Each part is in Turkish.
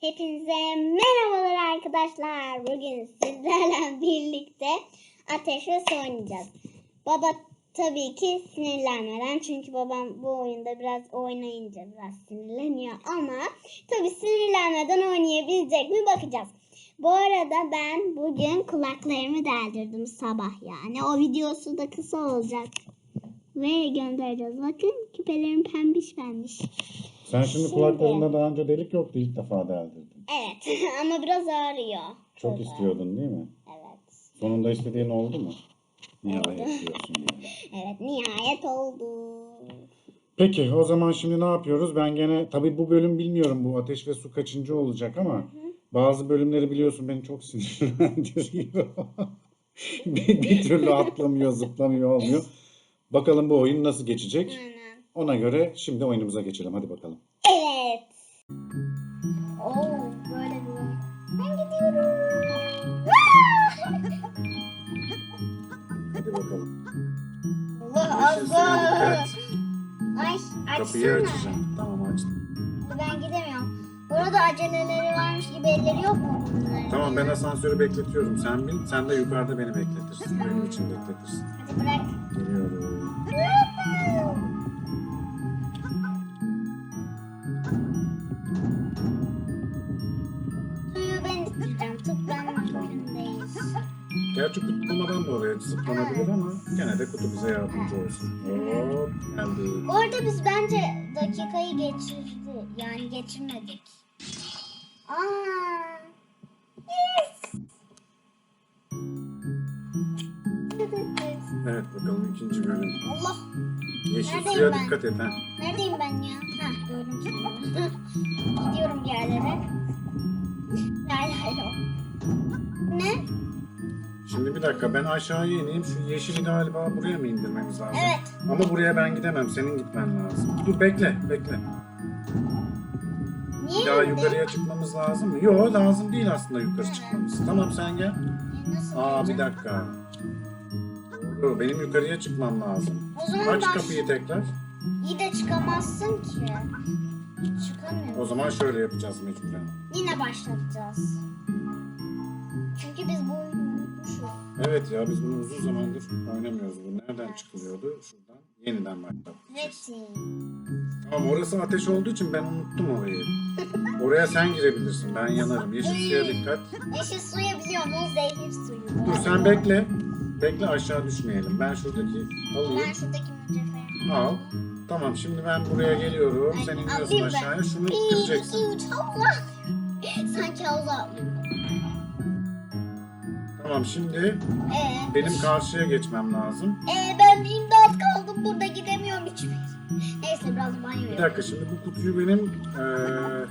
Hepinize merhabalar arkadaşlar. Bugün sizlerle birlikte ateş oynayacağız. Baba tabii ki sinirlenmeden çünkü babam bu oyunda biraz oynayınca biraz sinirleniyor ama tabii sinirlenmeden oynayabilecek mi bakacağız. Bu arada ben bugün kulaklarımı deldirdim sabah yani. O videosu da kısa olacak. Ve göndereceğiz. Bakın küpelerim pembiş pembiş. Sen şimdi kulaklarında daha önce delik yoktu ilk defa deldirdin. Evet ama biraz ağrıyor. Çok Burada. istiyordun değil mi? Evet. Sonunda istediğin oldu mu? Nihayet diyorsun yani. Evet nihayet oldu. Peki o zaman şimdi ne yapıyoruz? Ben gene tabii bu bölüm bilmiyorum bu ateş ve su kaçıncı olacak ama bazı bölümleri biliyorsun beni çok sinirlendiriyor. bir, bir türlü atlamıyor, zıplamıyor, olmuyor. Bakalım bu oyun nasıl geçecek? Aynen. Ona göre şimdi oyunumuza geçelim. Hadi bakalım. Evet. Oo böyle oyun. Ben gidiyorum. Hadi bakalım. Allah Allah. dikkat. Ay Kapıyı açsana. açacağım. Tamam açtım. Ben gidemiyorum. Burada aceleleri varmış gibi elleri yok mu bunların? Tamam ben asansörü bekletiyorum. Sen bin. Sen de yukarıda beni bekletirsin. Benim için bekletirsin. Hadi bırak. Geliyorum. Gerçi kutu olmadan da oraya zıplanabilir ama gene de kutu bize yardımcı olsun. Hop geldi. Bu arada biz bence dakikayı geçirdi. Yani geçirmedik. Aa. Yes. Evet bakalım ikinci bölüm. Allah. Yeşil Neredeyim suya ben? dikkat et ha. Neredeyim ben ya? Ha gördüm kendimi. Gidiyorum bir yerlere. Lay lay lo. Ne? Şimdi bir dakika ben aşağıya ineyim. Şu yeşili galiba buraya mı indirmemiz lazım? Evet. Ama buraya ben gidemem. Senin gitmen lazım. Dur bekle bekle. Niye Bir daha yukarıya çıkmamız lazım mı? Yok lazım değil aslında yukarı çıkmamız. Tamam sen gel. Nasıl Aa bir dakika. Doğru benim yukarıya çıkmam lazım. O zaman Aç baş... kapıyı tekrar. İyi de çıkamazsın ki. Çıkamıyorum. O zaman şöyle yapacağız mecburen. Yine başlatacağız. Çünkü biz bu. Evet ya biz bunu uzun zamandır oynamıyoruz. Bu nereden çıkılıyordu? Şuradan. Yeniden başlatacağız. Tamam orası ateş olduğu için ben unuttum orayı. Oraya sen girebilirsin. Ben yanarım. Yeşil suya dikkat. Yeşil suyu biliyorum. O zehir suyu. Dur sen bekle. Bekle aşağı düşmeyelim. Ben şuradaki Ben alayım. şuradaki mücevheri. Al. Tamam şimdi ben buraya geliyorum. Sen iniyorsun ben. aşağıya. Şunu ittireceksin. Sanki havuza atlıyorum. Tamam şimdi Ee, benim karşıya geçmem lazım. ee, ben imdat kaldım burada gidemiyorum hiçbir. Neyse biraz banyo Bir dakika şimdi bu kutuyu benim eee,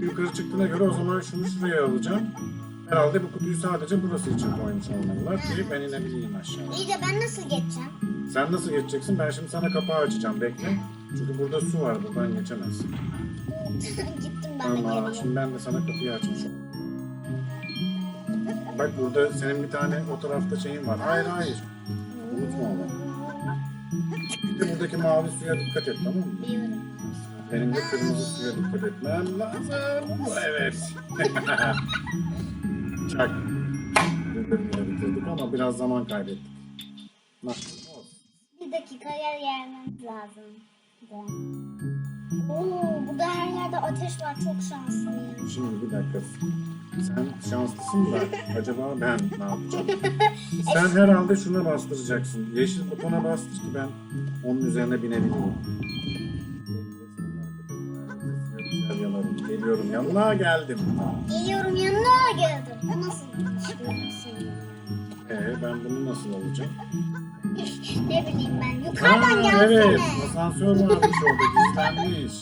yukarı çıktığına göre o zaman şunu şuraya alacağım. Herhalde bu kutuyu sadece burası için koymuş olmalılar ki ben inebileyim aşağıya. İyi de ben nasıl geçeceğim? Sen nasıl geçeceksin? Ben şimdi sana kapağı açacağım. Bekle. Çünkü burada su var. Buradan geçemezsin. Gittim ben de Tamam. Şimdi ben de sana kapıyı açmışım. Bak burada senin bir tane o tarafta şeyin var. Hayır hayır. Unutma onu. Bir de buradaki mavi suya dikkat et tamam mı? Biliyorum. Benim de kırmızı suya dikkat etmem lazım. Evet. Çak. Bitirdik ama biraz zaman kaybettik. Nasıl? Bir dakikaya gelmemiz lazım. Oo, burada her yerde ateş var. Çok şanslıyım. Şimdi bir dakika. Sen şanslısın da acaba ben ne yapacağım? Sen herhalde şuna bastıracaksın. Yeşil butona bastır ki ben onun üzerine binebileyim. Güzel yanarım. Geliyorum yanına geldim. Geliyorum yanına geldim. O nasıl? Ee, ben bunu nasıl alacağım? ne bileyim ben. Yukarıdan Ha, gelsene. evet. Asansör varmış orada gizlenmiş.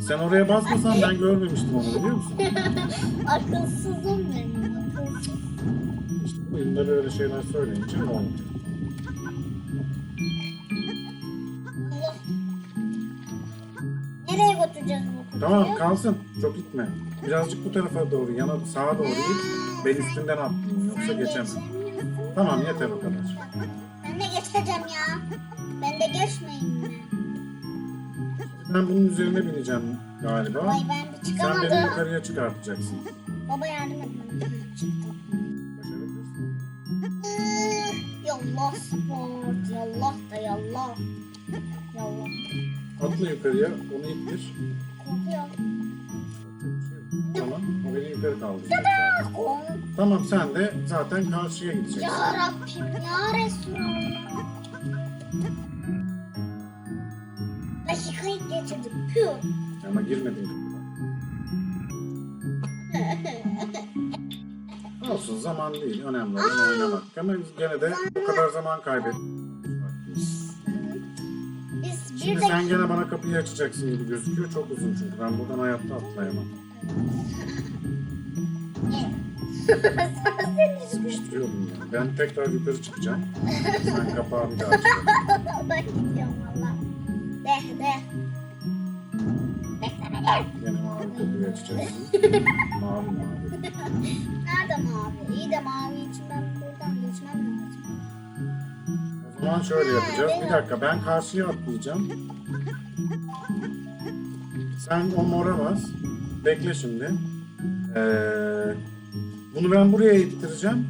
Sen oraya basmasan ben görmemiştim onu biliyor musun? Akılsızım benim. Akılsız. İşte oyunda böyle şeyler söyleyince olmuyor. Allah. Nereye götüreceğiz bu kutuyu? Tamam kalsın. Çok gitme. Birazcık bu tarafa doğru, yana sağa doğru git. Ben üstünden atlayayım yoksa geçemem. geçemiyorsun. Tamam yeter o kadar. Ben de geçeceğim ya. Ben bunun üzerine bineceğim galiba. Ay ben bir Sen Çıkamadı. beni yukarıya çıkartacaksın. Baba yardım et bana. Çıktım. Başarabilirsin. Iıı, Yallah sport. Yallah da yallah. Yallah. Atla yukarıya, onu ittir. Korkuyorum. Tamam, o beni yukarı kaldıracak. zaten. Kork- Tamam, sen de zaten karşıya gideceksin. Ya Rabbim ya Resulallah. Püh. Ama girmedin kapıdan. Olsun, zaman değil. Önemli olan oynamak. Ama gene de o kadar zaman kaybettik. Biz Şimdi sen gene bana kapıyı açacaksın gibi gözüküyor. Çok uzun çünkü ben buradan hayatta atlayamam. Sıkıştırıyordum ya. Ben tekrar yukarı çıkacağım. Sen kapağı bir daha açacaksın. ben gidiyorum valla. De de. Gene mavi kapıyı açacaksın. Mavi mavi. Nerede mavi? İyi de mavi için ben buradan geçmem lazım. O zaman şöyle yapacağız. Bir dakika ben karşıya atlayacağım. Sen o mora bas. Bekle şimdi. Ee, bunu ben buraya ittireceğim.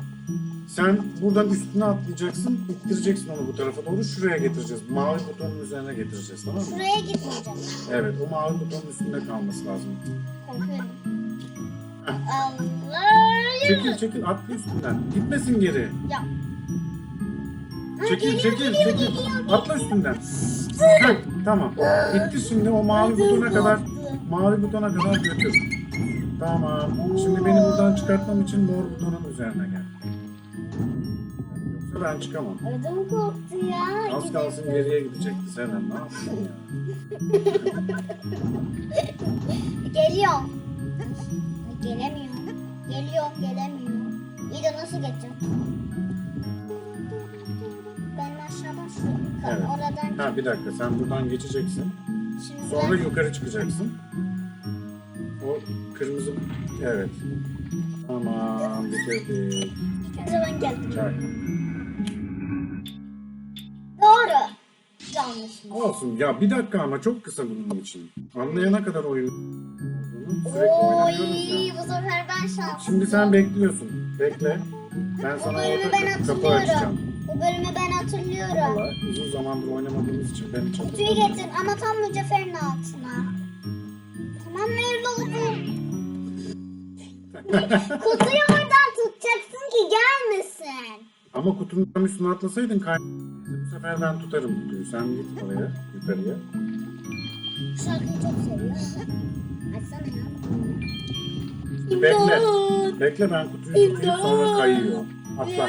Sen buradan üstüne atlayacaksın. İttireceksin onu bu tarafa doğru. Şuraya getireceğiz. Mavi butonun üzerine getireceğiz tamam mı? Şuraya gitmeyeceğim. Evet o mavi butonun üstünde kalması lazım. Korkuyorum. Allah. Çekil çekil atla üstünden. Gitmesin geri. Ya. Çekil çekil çekil. Atla üstünden. Heh, tamam. Bitti şimdi o mavi butona kadar mavi butona kadar götür. Tamam. Şimdi beni buradan çıkartmam için mor butonun üzerine gel. Ben çıkamam. Ödüm koptu ya. Az kalsın geriye gidecekti Selen. Ne yaptın ya? Geliyor. Gelemiyor. Geliyor, gelemiyor. İyi de nasıl geçeceğim? Ben aşağıdan şu Evet. oradan Ha bir dakika sen buradan geçeceksin. şimdi Sonra yukarı çıkacaksın. O kırmızı evet. Tamam bitirdik. ben, ben geldim. Çak. Doğru. Yanlış mı? Olsun ya bir dakika ama çok kısa bunun için. Anlayana kadar oyun sürekli Oy, ya. bu sefer ben şanslıyım. Şimdi sen bekliyorsun. Bekle. Ben Bu sana bölümü orada ben hatırlıyorum. açacağım. Bu bölümü ben hatırlıyorum. Valla uzun zamandır oynamadığımız için beni çok Kutuyu getir ama tam mücevherin altına. Tamam mı evladım? Kutuyu oradan tutacaksın ki gelmesin. Ama kutunun üstüne atlasaydın kay... Sefer ben tutarım kutuyu. Sen git oraya, yukarıya. Şarkıyı çok seviyor. Açsana ya. Bekle. Bekle ben kutuyu tutayım sonra kayıyor. Atla.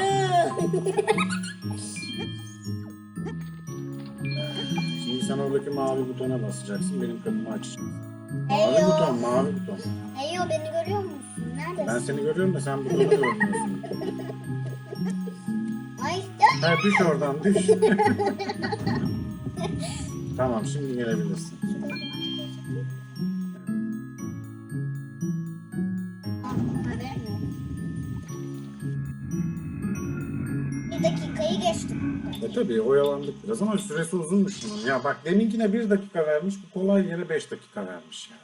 Şimdi sen oradaki mavi butona basacaksın. Benim kapımı açacaksın. Mavi Eyo. buton, mavi buton. Eyo beni görüyor musun? Ben Neredesin? seni görüyorum da sen butonu görmüyorsun. Ha, düş oradan düş. tamam şimdi gelebilirsin. Bir dakikayı geçtim. E tabii oyalandık biraz ama süresi uzunmuş bunun. Ya bak deminkine bir dakika vermiş, bu kolay yere beş dakika vermiş ya.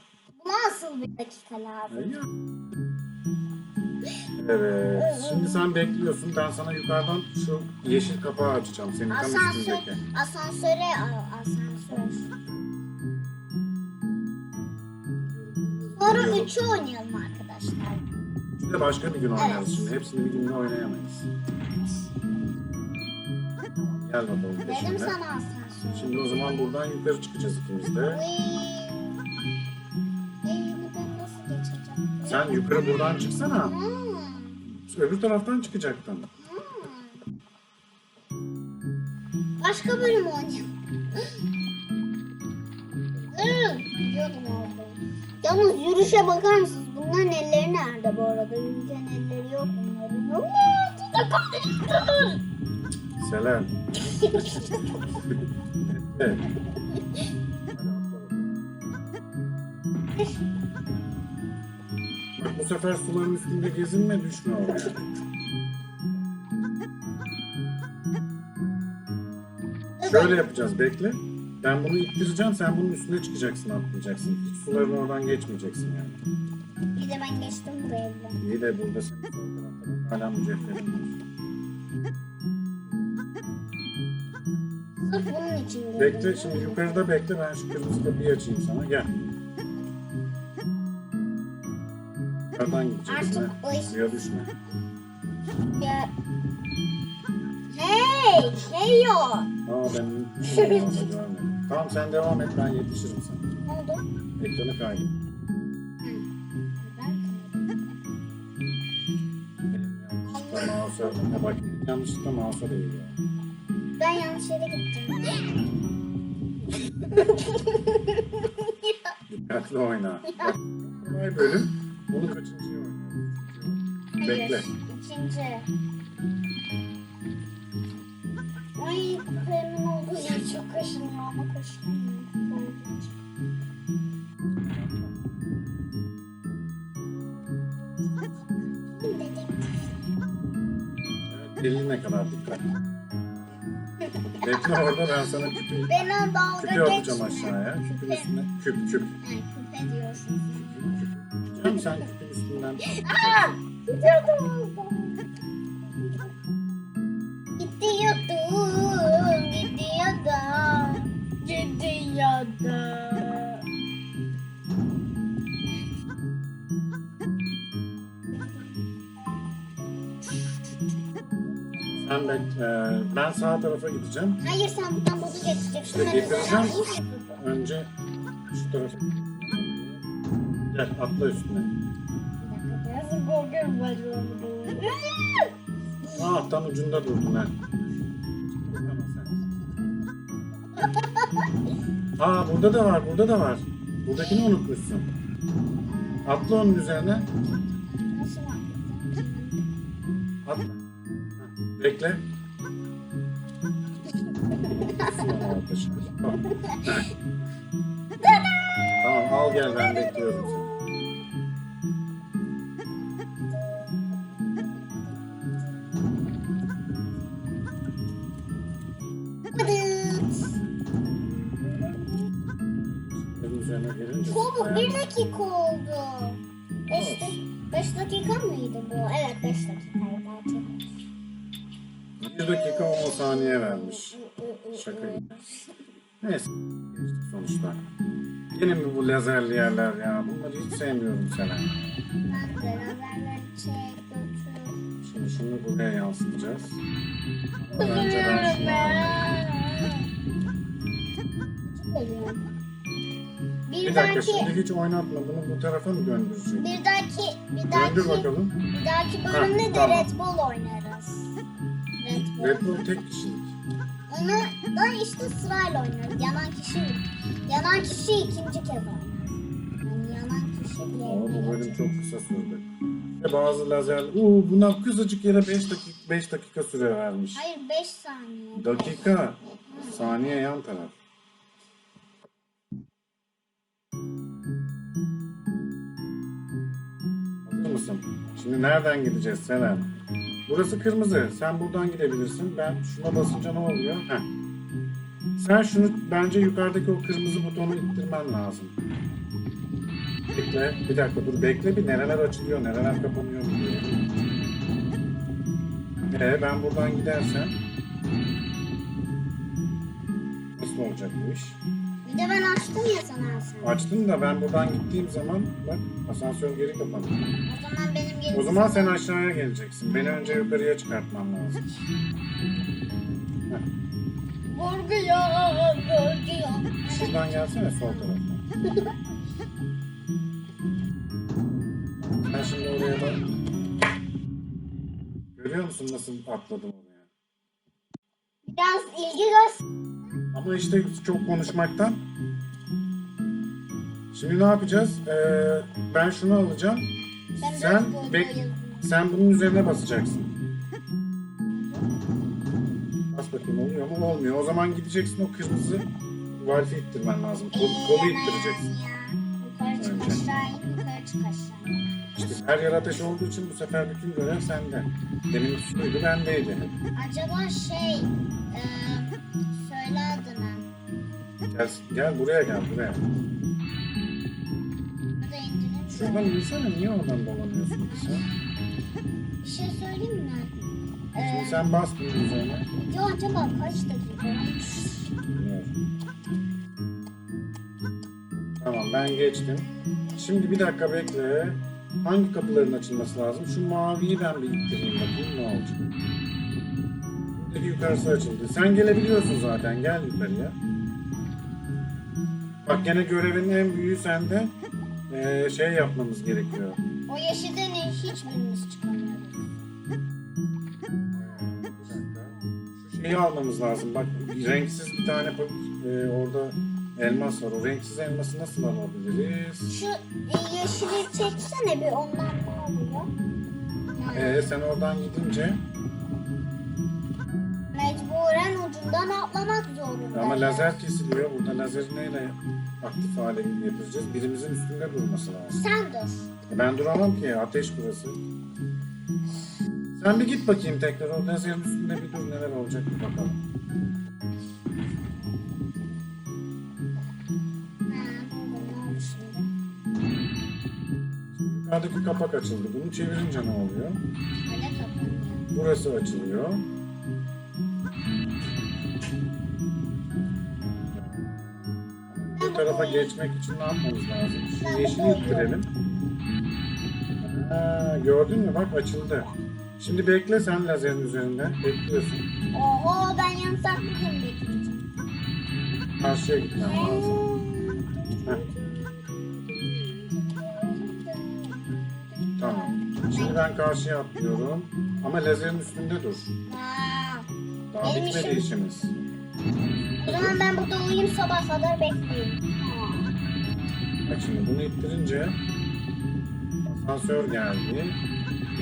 Bu nasıl bir dakika lazım? E ya. Evet, şimdi sen bekliyorsun. Ben sana yukarıdan şu yeşil kapağı açacağım. Senin tam Asansör, üstündeki. asansöre al, asansör. Sonra Biliyorum. üçü oynayalım arkadaşlar. Bir de başka bir gün oynarız Evet. şimdi. Hepsini bir günde oynayamayız. Gel bakalım Dedim sana asansör. Şimdi o zaman buradan yukarı çıkacağız ikimiz de. Ben nasıl geçeceğim? Sen yukarı buradan çıksana. Hmm. Öbür taraftan çıkacaktın. Başka bölüm oynayalım. Orada. Yalnız yürüyüşe bakar mısınız? Bunların elleri nerede bu arada? Yürürken elleri yok bunların. Yok mu? Takıldı. Selen. evet. Bu sefer suların üstünde gezinme düşme oraya. Şöyle yapacağız bekle. Ben bunu ittireceğim. Sen bunun üstüne çıkacaksın, atlayacaksın. Hiç suların oradan geçmeyeceksin yani. Bir de ben geçtim buraya bile. İyi de burada tarafta hala mücevherin var. Sırf bunun için girdim. Bekle şimdi yukarıda bekle ben şu kırmızı kapıyı açayım sana gel. Yukarıdan gideceksin Artık o iş- Suya düşme. Ya... Hey! Hey yo! Aa ben ya. Tamam sen devam et ben yetişirim sana. Ne oldu? Ekranı kaydı. Mouse'a, bak yanlışlıkla mouse'a değiyor. Ben yanlış yere gittim. Dikkatli oyna. Kolay bölüm. Bunu kaçıncıya oynuyoruz? Bekle. İkinci. Ay kırmızı olduğu yer çok kaşınıyor ama kaşınmıyor. Evet, eline kadar dikkat. Bekle orada ben sana küpü, Beni küpü dalga atacağım aşağıya. Küpün üstüne. Küp küp. Ha, küpe diyorsun. Sen küpün üstünden. Gidiyordum Gidiyordum, gidiyordum, gidiyordum. Sen bekle. Ben sağ tarafa gideceğim. Hayır sen buradan bunu geçeceksin. İşte getireceğim. Önce şu tarafa. Gel atla üstüne. Biraz korkuyorum anda. Aa tam ucunda durdun ha. Aa burada da var, burada da var. Buradakini unutmuşsun. Atla onun üzerine. Nasıl? Atla. Bekle. Tamam al gel ben bekliyorum seni. Dakika oldu. Beş, dak- beş dakika mıydı bu? Evet beş dakikaydı artık. Bir dakika 10 saniye vermiş. Şaka gibi. Neyse. sonuçta. Yine mi bu lazerli yerler ya? Bunları hiç sevmiyorum Selen. Ben de lazerleri çek götür. Şimdi şunu buraya yansıtacağız. Ben şunu. Bir, Bir dakika dahaki, şimdi hiç oynatma. Bunu bu tarafa mı döndürecek? bir dahaki, bir Döndür dahaki, bakalım. bir dahaki Ha, bölümde de tamam. Red Bull oynarız. Red Bull. Red Bull tek kişilik. Onu da işte sırayla oynarız. Yanan kişi, yanan kişi ikinci kez oynar. Yani yanan kişi Ama diğerine bu bölüm çok kısa sürdü. Bazı lazer... Uuu buna kısacık yere 5 dakika, 5 dakika süre vermiş. Hayır 5 saniye. Dakika. Saniye yan taraf. Mısın? Şimdi nereden gideceğiz Selen? Burası kırmızı. Sen buradan gidebilirsin. Ben şuna basınca ne oluyor? Heh. Sen şunu bence yukarıdaki o kırmızı butonu ittirmen lazım. Bekle. Bir dakika dur bekle bir nereler açılıyor, nereler kapanıyor. Ee, ben buradan gidersem nasıl olacak bu iş? Bir de ben açtım ya sana aslında. Açtım da ben buradan gittiğim zaman bak asansör geri kapandı. O zaman benim gelip O zaman sen aşağıya geleceksin. Beni önce yukarıya çıkartman lazım. Korkuyor, korkuyor. Şuradan gelsene sol tarafa. Sen şimdi oraya bak. Görüyor musun nasıl atladım oraya? Biraz ilgi göster. Ama işte çok konuşmaktan. Şimdi ne yapacağız? Ee, ben şunu alacağım. Ben Sen bek sen bunun üzerine basacaksın. Bas bakayım oluyor mu? Olmuyor. O zaman gideceksin o kırmızı valfi ittirmen lazım. Kol, kolu ittireceksin. Yukarı çık Önce. aşağı in, yukarı çık aşağı in. İşte her yer ateş olduğu için bu sefer bütün görev sende. Demin suydu bendeydi. Acaba şey, e, söyle adını. Gel, gel buraya gel buraya. Hadi indirelim. Şuradan insene niye oradan dolanıyorsun ki sen? Bir şey söyleyeyim mi? Şimdi sen bas bunun üzerine. video acaba kaç dakika? Bilmiyorum. Tamam ben geçtim. Şimdi bir dakika bekle. Hangi kapıların açılması lazım? Şu maviyi ben bir ittireyim bakayım ne olacak. Buradaki yukarısı açıldı. Sen gelebiliyorsun zaten. Gel yukarıya. Bak gene görevin en büyüğü sende. Ee, şey yapmamız gerekiyor. O yeşilden hiçbirimiz çıkamıyoruz. Şu şeyi almamız lazım. Bak renksiz bir tane e, orada elmas var. O renksiz elması nasıl alabiliriz? Şu e, yeşili çeksene bir ondan ne oluyor? Ee, sen oradan gidince zorunda. ama lazer kesiliyor. Burada lazeri neyle aktif hale getireceğiz? Birimizin üstünde durması lazım. Sen dur. E, Ben duramam ki. Ateş burası. Sen bir git bakayım tekrar. O lazerin üstünde bir dur neler olacak bir bakalım. Ha, buldum ne oldu şimdi? Yukarıdaki kapak açıldı. Bunu çevirince ne oluyor? Öyle kapanıyor. Burası açılıyor. Tarafa geçmek için ne yapmamız lazım? Şu yeşili ittirelim. Ha, gördün mü? Bak açıldı. Şimdi bekle sen lazerin üzerinde. Bekliyorsun. Oho ben yansaklıyorum bekleyeceğim. Karşıya gitmem lazım. Heh, tamam. Şimdi ben karşıya atlıyorum. Ama lazerin üstünde dur. Aa, Daha Benim bitmedi işim- işimiz. O zaman ben burada uyuyayım sabah kadar bekleyeyim. Bak şimdi bunu ittirince asansör geldi.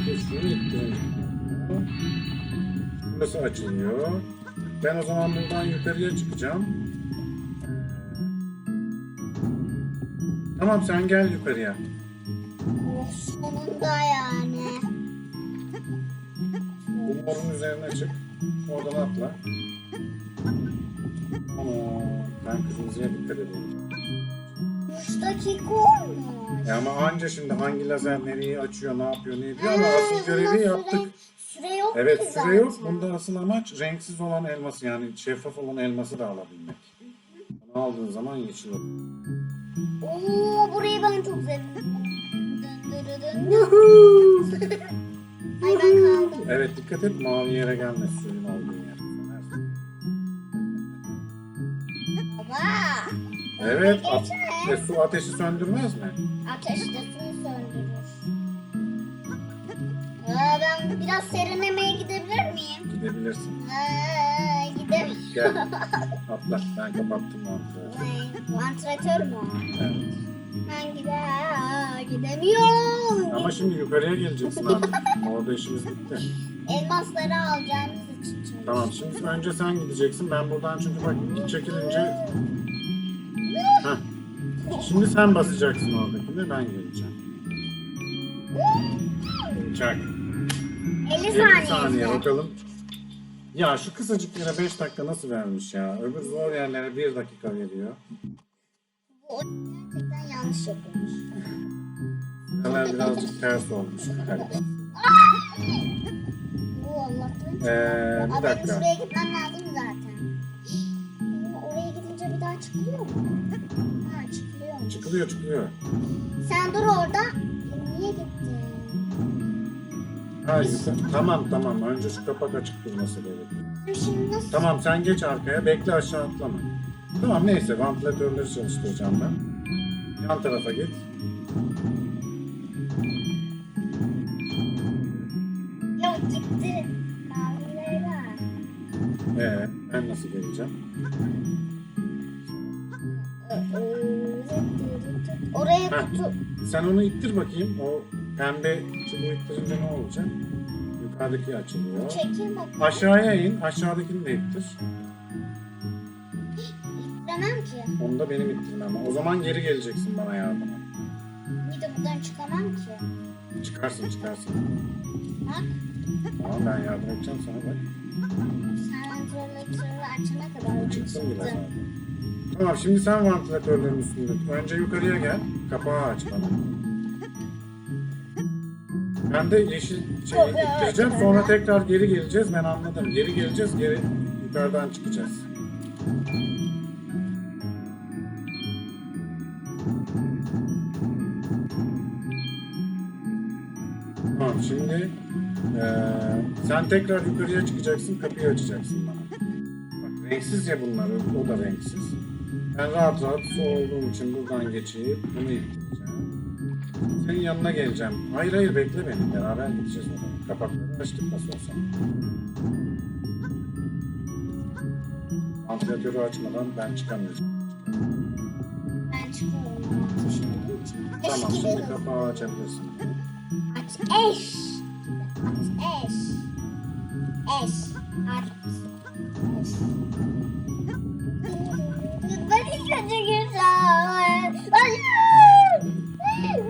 Bir şunu ittirince burası açılıyor. Ben o zaman buradan yukarıya çıkacağım. Tamam sen gel yukarıya. Oh, sonunda yani. Bu morun üzerine çık. Oradan atla. Ben kırmızıya dikkat edeyim. 3 dakika olmuş. Ya ama anca şimdi hangi lazer nereyi açıyor, ne yapıyor, ne ediyor ama asıl görevi yaptık. Süre, süre yok Evet ki süre zaten. yok. Bunda asıl amaç renksiz olan elması yani şeffaf olan elması da alabilmek. Bunu aldığın zaman yeşil olur. Oo burayı ben çok sevdim. Dın dırı dın. Ay ben kaldım. Evet dikkat et mavi yere gelme Baba. Evet at- e, su ateşi söndürmez mi? Ateşte suyu söndürür. Aa, ben biraz serinlemeye gidebilir miyim? Gidebilirsin. Aa, gidemiyorum. Gel atla ben kapattım mantığı. Vantilatör mü? o? Evet. Ben gider, gidemiyorum. Ama şimdi yukarıya geleceksin artık. Orada işimiz bitti. Elmasları çünkü. Tamam şimdi önce sen gideceksin. Ben buradan çünkü bak çekilince... Heh. Şimdi sen basacaksın oradakini ben geleceğim. Çak. 50 50 saniye. saniye bakalım. Ya şu kısacık yere 5 dakika nasıl vermiş ya? Öbür zor yerlere 1 dakika veriyor. Bu gerçekten yanlış yapılmış. Neler birazcık ters olmuş galiba. Ee, bir dakika. şuraya gitmem lazım zaten. Oraya gidince bir daha çıkılıyor mu? Ha çıkılıyor. Çıkılıyor çıkılıyor. Sen dur orada. Niye gittin? Ha, yukarı- Tamam tamam önce şu kapak açık durması gerekiyor. Şimdi nasıl? Tamam sen geç arkaya bekle aşağı atlama. Tamam neyse vantilatörleri çalıştıracağım ben. Yan tarafa git. Nasıl geleceğim? Oraya Heh. kutu. Sen onu ittir bakayım. O pembe çubuğu ittirince ne olacak? Yukarıdaki açılıyor. Çekil bak. Aşağıya in. Aşağıdakini de ittir. Demem ki. Onu da benim ittirmem. O zaman geri geleceksin bana yardıma. Bir de buradan çıkamam ki. Çıkarsın çıkarsın. Bak. Tamam ben yardım edeceğim sana bak. Sen vantilatörü açana kadar. Zaten. Tamam şimdi sen vantilatörlerin üstünde. Önce yukarıya gel. Kapağı aç bana. Ben de yeşil şeyi ittireceğim. Sonra tekrar geri geleceğiz. Ben anladım. Geri geleceğiz. Geri yukarıdan çıkacağız. Tamam şimdi eee, sen tekrar yukarıya çıkacaksın. Kapıyı açacaksın bana. Bak renksiz ya bunlar. o- da renksiz. Ben rahat rahat su olduğum için buradan geçeyim. Bunu ittireceğim. Senin yanına geleceğim. Hayır hayır bekle beni. Beraber gideceğiz oraya. Kapakları açtık nasıl olsa. Vantilatörü açmadan ben çıkamayacağım. Ben çıkıyorum. Tamam şimdi kapağı açabilirsin. Aç eş. Eş. Eş. Aç. Eş. Ben ilk önce gireceğim. Hayır.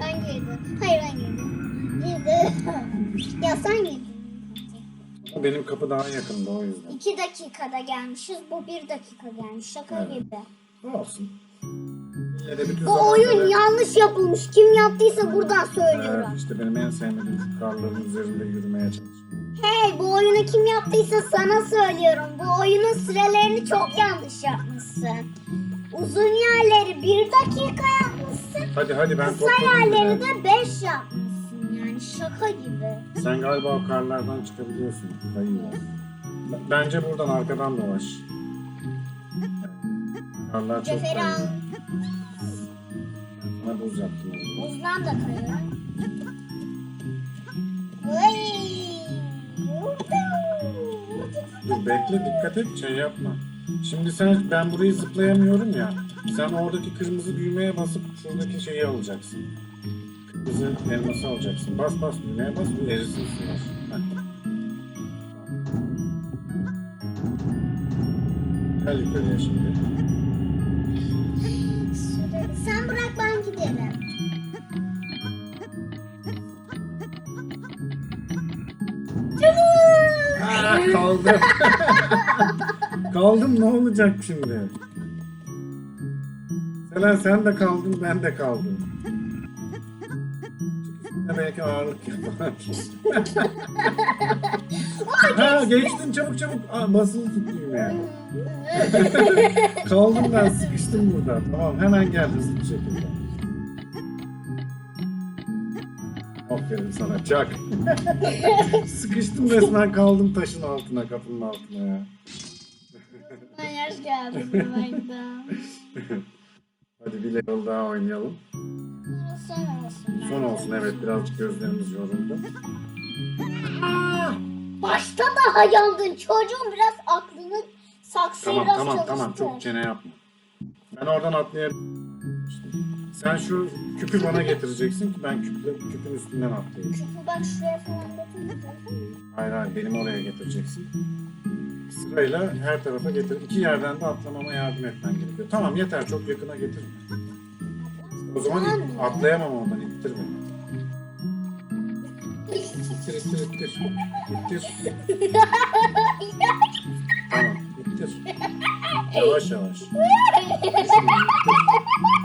Ben girdim. Hayır ben girdim. Girdim. Ya sen girdin. Benim kapı daha yakında o yüzden. İki dakikada gelmişiz. Bu bir dakika gelmiş. Şaka Evet. gibi. Olsun. Bütün Bu oyun zamanları- yanlış yapılmış. Kim yaptıysa buradan söylüyorum. Evet, işte benim en sevmediğim karların üzerinde yürümeye çalışıyorum. Hey bu oyunu kim yaptıysa sana söylüyorum. Bu oyunun sürelerini çok yanlış yapmışsın. Uzun yerleri bir dakika yapmışsın. Hadi hadi ben Kısa topladım yerleri bile. de beş yapmışsın. Yani şaka gibi. Sen galiba o karlardan çıkabiliyorsun. B- Bence buradan arkadan dolaş. Karlar çok Ceferi al. Sana buz yaptım. Buzdan da kayıyor. Vay. Dur bekle dikkat et şey yapma. Şimdi sen ben burayı zıplayamıyorum ya. Sen oradaki kırmızı düğmeye basıp şuradaki şeyi alacaksın. Kırmızı elması alacaksın. Bas bas düğmeye bas bu erisin sular. Gel yukarıya şimdi. Kaldım. kaldım ne olacak şimdi? Selen sen de kaldın ben de kaldım. Çıkışında belki ağırlık yapar. ha geçtin çabuk çabuk. Aa, basılı tut düğmeye. kaldım ben sıkıştım burada. Tamam hemen gel hızlı bir şekilde. Aferin sana çak. Sıkıştım resmen kaldım taşın altına kapının altına ya. Ben yaş geldi burada. Hadi bir level daha oynayalım. Son olsun. Son olsun evet birazcık gözlerimiz yoruldu. Başta daha yandın. Çocuğun biraz aklını saksıyı Tamam biraz tamam çalıştır. tamam çok çene yapma. Ben oradan atlayabilirim. Sen şu küpü bana getireceksin ki ben küple, küpün üstünden atlayayım. Çünkü bak şuraya falan dokunmayacağım. Hayır hayır benim oraya getireceksin. Sırayla her tarafa getir. İki yerden de atlamama yardım etmen gerekiyor. Tamam yeter çok yakına getirme. O zaman it- atlayamam oradan ittir beni. İttir ittir ittir. İttir. Tamam ittir. Yavaş yavaş. İttir.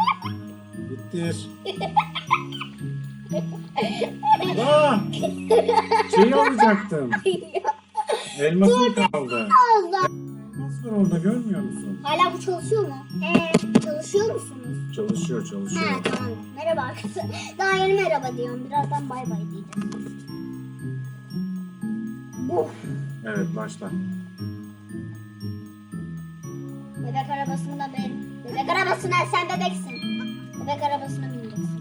Aa! Şeyi alacaktım. Elmasım kaldı. Allah. Elmas var orada görmüyor musun? Hala bu çalışıyor mu? He. Çalışıyor musunuz? Çalışıyor çalışıyor. He tamam. Merhaba arkadaşlar. Daha yeni merhaba diyorum. Birazdan bay bay diyeceğim. Bu. Evet başla. Bebek arabasını da ben. Bebek arabasına sen bebeksin. Bebek arabasına bineceksin.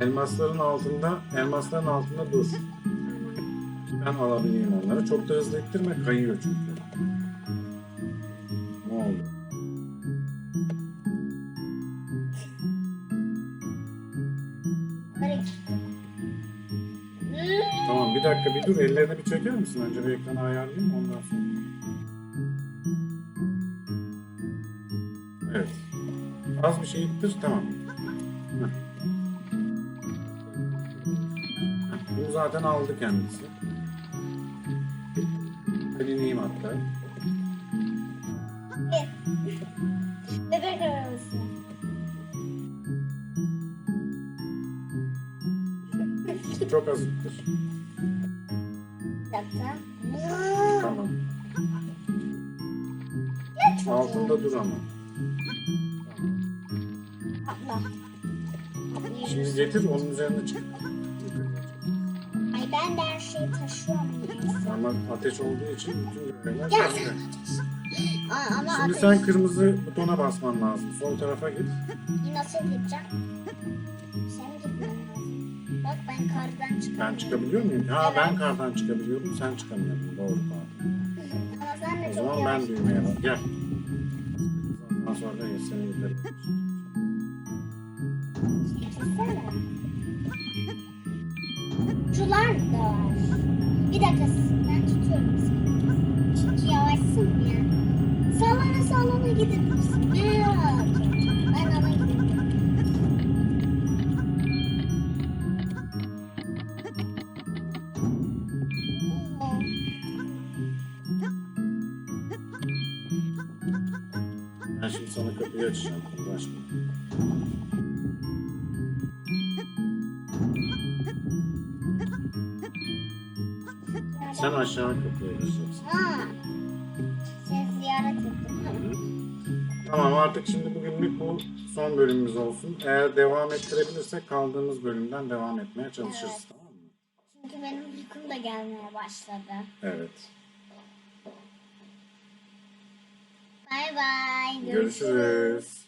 Elmasların altında, elmasların altında dur. Ben alabileyim onları. Çok da hızlı ittirme kayıyor çünkü. Ne oldu? Tamam bir dakika bir dur. Ellerini bir çeker misin? Önce bir ekranı ayarlayayım ondan sonra. Az bir şey yaptır tamam. Bu zaten aldı kendisi. Kalineyim hatta. Bebek arabası. Çok azıttır. Bir dakika. Tamam. Altında dur ama. Şimdi getir onun üzerine çık. Ay ben de her şeyi taşıyorum. Ama ateş olduğu için bütün görevler Gel sende. Aa, ama Şimdi ateş- sen kırmızı butona basman lazım. Sol tarafa git. Nasıl gideceğim? Sen gitmen lazım. Bak ben kardan çıkıyorum. Ben çıkabiliyor muyum? Ha Evet. ben kardan çıkabiliyorum. Sen çıkamıyordun. Doğru pardon. Ama sen de O çok zaman yavaş. ben düğmeye bas. Gel. Ondan sonra da seni yukarı. Bir dakika ben tutuyorum seni. Yavaşsın ya. Sallana sallana gidip aşağı kapıya gireceksin. Ha. Sen ziyaret ettin. Tamam artık şimdi bugünlük bu son bölümümüz olsun. Eğer devam ettirebilirsek kaldığımız bölümden devam etmeye çalışırız. Evet. Tamam mı? Çünkü benim uykum da gelmeye başladı. Evet. Bay bay. Görüşürüz.